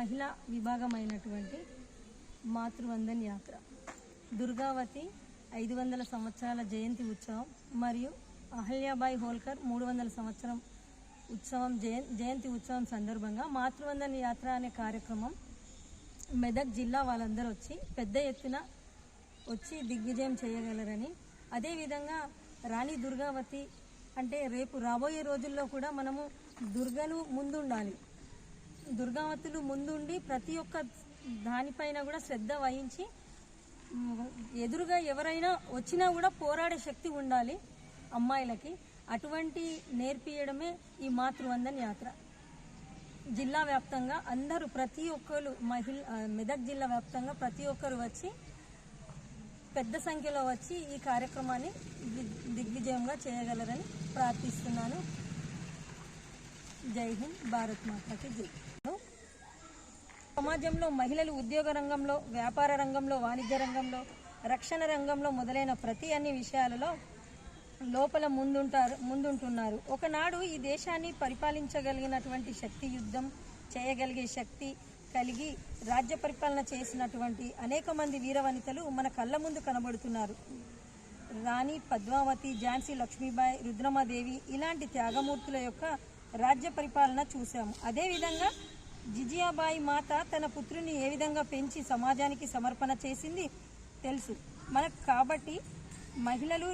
మహిళా విభాగమైనటువంటి మాతృవందన్ యాత్ర. దుర్గావతి ఐదు వందల సంవత్సరాల జయంతి ఉత్సవం మరియు అహల్యాబాయి హోల్కర్ మూడు వందల సంవత్సరం ఉత్సవం జయ జయంతి ఉత్సవం సందర్భంగా మాతృవందన్ యాత్ర అనే కార్యక్రమం మెదక్ జిల్లా వాళ్ళందరూ వచ్చి పెద్ద ఎత్తున వచ్చి దిగ్విజయం చేయగలరని. అదేవిధంగా రాణి దుర్గావతి అంటే రేపు రాబోయే రోజుల్లో కూడా మనము దుర్గలు ముందుండాలి. దుర్గావతులు ముందుండి ప్రతి ఒక్క దానిపైన కూడా శ్రద్ధ వహించి ఎదురుగా ఎవరైనా వచ్చినా కూడా పోరాడే శక్తి ఉండాలి అమ్మాయిలకి. అటువంటి నేర్పియడమే ఈ మాతృవందన్ యాత్ర. జిల్లా వ్యాప్తంగా అందరూ ప్రతి ఒక్కరు మహిళ మెదక్ జిల్లా వ్యాప్తంగా ప్రతి ఒక్కరు వచ్చి పెద్ద సంఖ్యలో వచ్చి ఈ కార్యక్రమాన్ని దిగ్విజయంగా చేయగలరని ప్రార్థిస్తున్నాను. జై హింద్ భారత్ మాతాకి జై. సమాజంలో మహిళలు ఉద్యోగ రంగంలో వ్యాపార రంగంలో వాణిజ్య రంగంలో రక్షణ రంగంలో మొదలైన ప్రతి అన్ని విషయాలలో లోపల ముందుంటారు ముందుంటున్నారు. ఒకనాడు ఈ దేశాన్ని పరిపాలించగలిగినటువంటి శక్తి యుద్ధం చేయగలిగే శక్తి కలిగి రాజ్య పరిపాలన చేసినటువంటి అనేక మంది వీరవనితలు మన కళ్ళ ముందు కనబడుతున్నారు. రాణి పద్మావతి ఝాన్సీ లక్ష్మీబాయి రుద్రమాదేవి ఇలాంటి త్యాగమూర్తుల యొక్క రాజ్య పరిపాలన చూశాము. అదేవిధంగా జిజియాబాయి మాత తన పుత్రుని ఏ విధంగా పెంచి సమాజానికి సమర్పణ చేసింది తెలుసు. మనకు కాబట్టి మహిళలు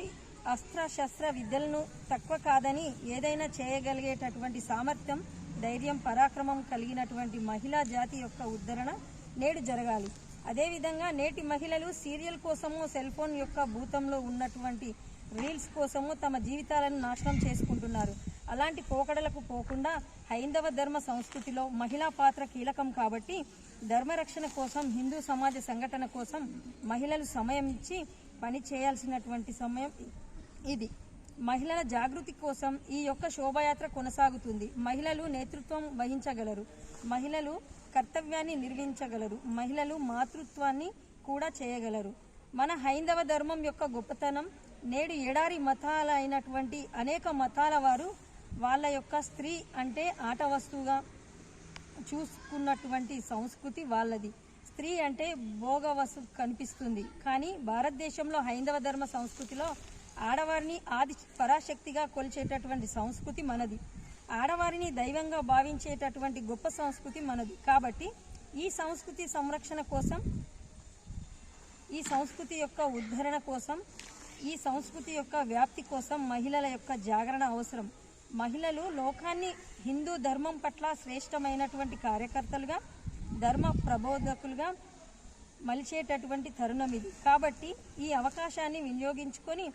అస్త్ర శస్త్ర విద్యలను తక్కువ కాదని ఏదైనా చేయగలిగేటటువంటి సామర్థ్యం ధైర్యం పరాక్రమం కలిగినటువంటి మహిళా జాతి యొక్క ఉద్ధరణ నేడు జరగాలి. అదేవిధంగా నేటి మహిళలు సీరియల్ కోసము సెల్ ఫోన్ యొక్క భూతంలో ఉన్నటువంటి రీల్స్ కోసము తమ జీవితాలను నాశనం చేసుకుంటున్నారు. అలాంటి పోకడలకు పోకుండా హైందవ ధర్మ సంస్కృతిలో మహిళా పాత్ర కీలకం కాబట్టి ధర్మరక్షణ కోసం హిందూ సమాజ సంఘటన కోసం మహిళలు సమయం ఇచ్చి పని చేయాల్సినటువంటి సమయం ఇది. మహిళల జాగృతి కోసం ఈ యొక్క శోభాయాత్ర కొనసాగుతుంది. మహిళలు నేతృత్వం వహించగలరు. మహిళలు కర్తవ్యాన్ని నిర్వహించగలరు. మహిళలు మాతృత్వాన్ని కూడా చేయగలరు. మన హైందవ ధర్మం యొక్క గొప్పతనం నేడు ఎడారి మతాలైనటువంటి అనేక మతాల వారు వాళ్ళ యొక్క స్త్రీ అంటే ఆట వస్తువుగా చూసుకున్నటువంటి సంస్కృతి వాళ్ళది. స్త్రీ అంటే భోగ వస్తు కనిపిస్తుంది. కానీ భారతదేశంలో హైందవ ధర్మ సంస్కృతిలో ఆడవారిని ఆది పరాశక్తిగా కొలిచేటటువంటి సంస్కృతి మనది. ఆడవారిని దైవంగా భావించేటటువంటి గొప్ప సంస్కృతి మనది. కాబట్టి ఈ సంస్కృతి సంరక్షణ కోసం ఈ సంస్కృతి యొక్క ఉద్ధరణ కోసం ఈ సంస్కృతి యొక్క వ్యాప్తి కోసం మహిళల యొక్క జాగరణ అవసరం. మహిళలు లోకాన్ని హిందూ ధర్మం పట్ల శ్రేష్టమైనటువంటి కార్యకర్తలుగా ధర్మ ప్రబోధకులుగా మలిచేటటువంటి తరుణం ఇది. కాబట్టి ఈ అవకాశాన్ని వినియోగించుకొని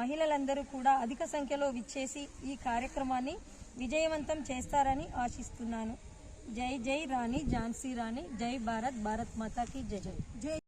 మహిళలందరూ కూడా అధిక సంఖ్యలో విచ్చేసి ఈ కార్యక్రమాన్ని విజయవంతం చేస్తారని ఆశిస్తున్నాను. జై జై రాణి ఝాన్సీ రాణి జై భారత్ భారత్ మాతాకి జై. జై